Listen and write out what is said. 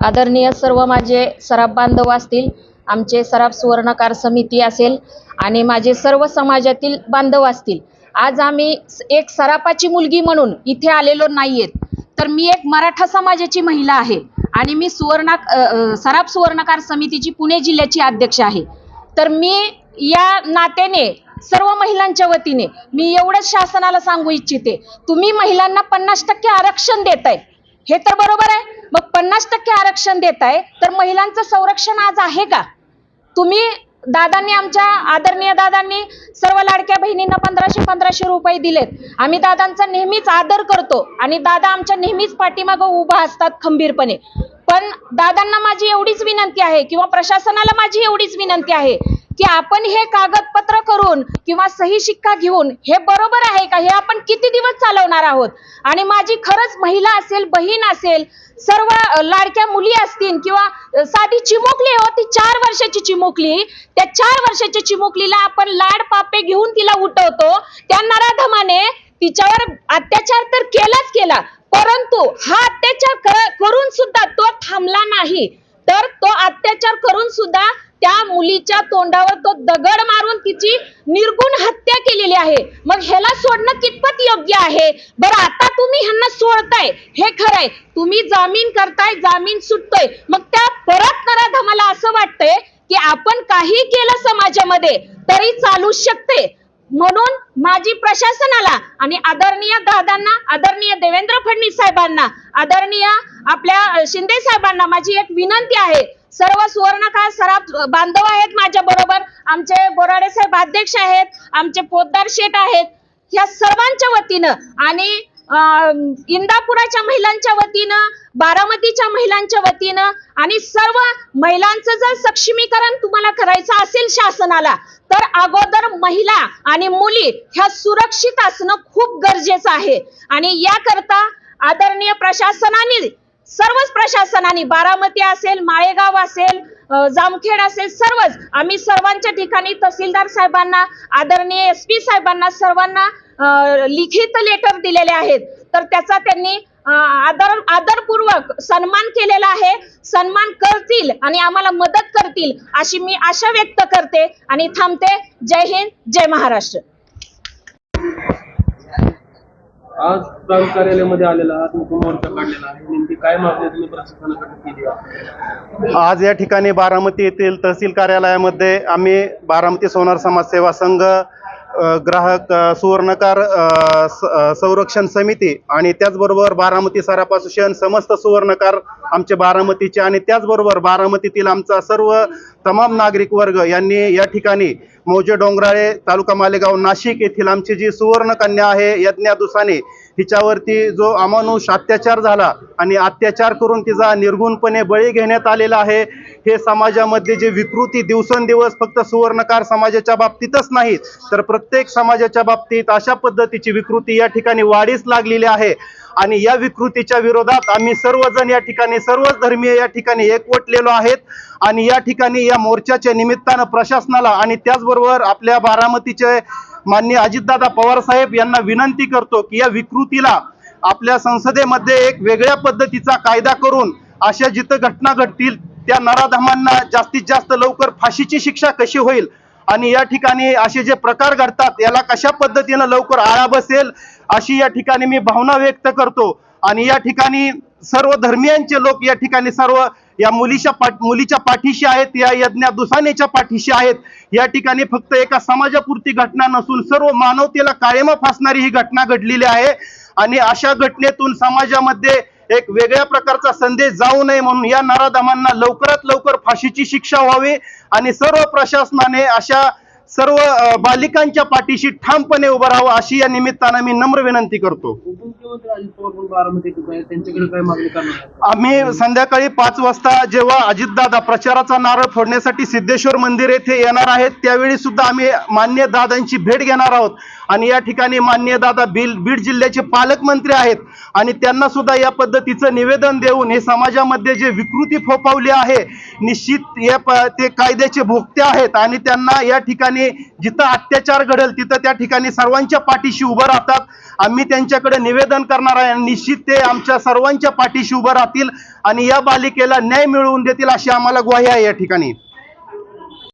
आदरणीय सर्व माझे सराफ बांधव असतील आमचे सराफ सुवर्णकार समिती असेल आणि माझे सर्व समाजातील बांधव असतील. आज आम्ही एक सराफाची मुलगी म्हणून इथे आलेलो नाही आहेत तर मी एक मराठा समाजाची महिला आहे आणि मी सुवर्णा सराफ सुवर्णकार समितीची पुणे जिल्ह्याची अध्यक्ष आहे. तर मी या नात्याने सर्व महिलांच्या वतीने मी एवढंच शासनाला सांगू इच्छिते तुम्ही महिलांना पन्नास टक्के आरक्षण देत आहे हे तर बरोबर आहे. मग पन्नास टक्के आरक्षण देताय तर महिलांचं संरक्षण आज आहे का? तुम्ही दादांनी आमच्या आदरणीय दादांनी सर्व लाडक्या बहिणींना पंधराशे पंधराशे रुपये दिलेत. आम्ही दादांचा नेहमीच आदर करतो आणि दादा आमच्या नेहमीच पाठीमागं उभा असतात खंबीरपणे. पण दादांना माझी एवढीच विनंती आहे किंवा प्रशासनाला माझी एवढीच विनंती आहे की आपण हे कागदपत्र करून किंवा सही शिक्का घेऊन हे बरोबर आहे का? हे आपण किती दिवस चालवणार आहोत? आणि माझी खरंच महिला असेल बहीण असेल सर्व लाडक्या मुली असतील किंवा साधी चिमुकली हो ती चार वर्षाची चिमुकली त्या चार वर्षाच्या चिमुकलीला आपण लाड पापे घेऊन तिला उठवतो. त्या नराधमाने तिच्यावर अत्याचार तर केलाच केला परंतु हा अत्याचार करून सुद्धा तो थांबला नाही. तर तो अत्याचार करून सुद्धा त्या मुलीच्या तोंडावर तो दगड मारून तिची निर्गुण हत्या केलेली आहे. मग ह्याला सोडणं कितपत योग्य आहे? बरं आता तुम्ही ह्यांना सोडताय. हे खरंय. तुम्ही जामीन करताय जामीन सुटतोय. मग त्या परत नराधमाला असं वाटतंय की आपण काही केलं समाजामध्ये तरी चालू शकते. म्हणून माझी प्रशासनाला आणि आदरणीय दादांना आदरणीय देवेंद्र फडणवीस साहेबांना आदरणीय आपल्या शिंदे साहेबांना माझी एक विनंती आहे. सर्व सुवर्णकाळ सराफ बांधव आहेत माझ्या बरोबर. आमचे बोराडे साहेब अध्यक्ष आहेत. आमचे पोतदार शेठ आहेत. या सर्वांच्या वतीनं आणि इंदापुराच्या महिलांच्या वतीनं बारामतीच्या महिलांच्या वतीनं आणि सर्व महिलांचं जर सक्षमीकरण तुम्हाला करायचं असेल शासनाला तर अगोदर महिला आणि मुली ह्या सुरक्षित असणं खूप गरजेचं आहे. आणि याकरता आदरणीय प्रशासनाने सर्वच प्रशासनाने बारामती असेल माळेगाव असेल जामखेड असेल सर्वच आम्ही सर्वांच्या ठिकाणी तहसीलदार साहेबांना आदरणीय एस पी साहेबांना सर्वांना लिखित लेटर दिलेले आहेत. तर त्याचा त्यांनी आदर आदरपूर्वक सन्मान केलेला आहे. सन्मान करतील आणि आम्हाला मदत करतील अशी मी आशा व्यक्त करते आणि थांबते. जय हिंद जय महाराष्ट्र. आज प्रांत कार्यालयामध्ये आलेला आहात मुख्य मोर्चा काढलेला आहे. नेमकी काय मागणी तुम्ही प्रशासनाकडे केली आहे? आज या ठिकाणी बारामती येथील तहसील कार्यालयामध्ये आम्ही बारामती सोनार समाजसेवा संघ ग्राहक सुवर्णकार संरक्षण समिती आणि त्याचबरोबर बारामती सारा असोसिएशन समस्त सुवर्णकार आमचे बारामतीचे आणि त्याचबरोबर बारामतीतील आमचा सर्व तमाम नागरिक वर्ग यांनी या ठिकाणी मौजे डोंगराळे तालुका मालेगाव नाशिक येथील आमची जी सुवर्णकन्या आहे यज्ञा दुसाने हिच्यावरती जो अमानुष अत्याचार झाला आणि अत्याचार करून तिचा निर्गुणपणे बळी घेण्यात आलेला आहे हे समाजामध्ये जे विकृती दिवसेंदिवस फक्त सुवर्णकार समाजाच्या बाबतीतच नाही तर प्रत्येक समाजाच्या बाबतीत अशा पद्धतीची विकृती या ठिकाणी वाढीस लागलेली आहे. आणि या विकृतीच्या विरोधात आम्ही सर्वजण या ठिकाणी सर्वच धर्मीय या ठिकाणी एकवटलेलो आहेत. आणि या ठिकाणी या मोर्चाच्या निमित्तानं प्रशासनाला आणि त्याचबरोबर आपल्या बारामतीचे माननीय अजितदादा पवार साहेब यांना विनंती करतो की या विकृतीला आपल्या संसदेमध्ये एक वेगळ्या पद्धतीचा कायदा करून अशा जिथं घटना घडतील त्या नराधमांना जास्तीत जास्त लवकर फाशीची शिक्षा कशी होईल? आणि या ठिकाणी असे जे प्रकार घडतात याला कशा पद्धतीनं लवकर आळा बसेल अशी या ठिकाणी मी भावना व्यक्त करतो. आणि या ठिकाणी सर्व धर्मियांचे लोक या ठिकाणी सर्व या मुलीच्या पाठ मुलीच्या पाठीशी आहेत या यज्ञा दुसानेच्या पाठीशी आहेत. या ठिकाणी फक्त एका समाजापुरती घटना नसून सर्व मानवतेला कायम फासणारी ही घटना घडलेली आहे. आणि अशा घटनेतून समाजामध्ये एक वेगळ्या प्रकारचा संदेश जाऊ नये म्हणून या नराधमांना लवकरात लवकर फाशीची शिक्षा व्हावी. आणि सर्व प्रशासनाने अशा सर्व बालिकांच्या पाठीशी ठामपणे उभं राहावं अशी या निमित्तानं मी नम्र विनंती करतो. आम्ही संध्याकाळी पाच वाजता जेव्हा अजितदादा प्रचाराचा नारळ फोडण्यासाठी सिद्धेश्वर मंदिर येथे येणार आहेत त्यावेळी सुद्धा आम्ही मान्य दादांची भेट घेणार आहोत. आणि या ठिकाणी मान्य दादा बील बीड जिल्ह्याचे पालकमंत्री आहेत. आणि त्यांना सुद्धा या पद्धतीचं निवेदन देऊन हे समाजामध्ये जे विकृती फोपावली आहे निश्चित या ते कायद्याचे भोगते आहेत. आणि त्यांना या ठिकाणी ठिकाणी जिथं अत्याचार घडेल तिथं त्या ठिकाणी सर्वांच्या पाठीशी उभं राहतात. आम्ही त्यांच्याकडे निवेदन करणार आहे निश्चित ते आमच्या सर्वांच्या पाठीशी उभं राहतील आणि या बालिकेला न्याय मिळवून देतील अशी आम्हाला ग्वाही आहे या ठिकाणी.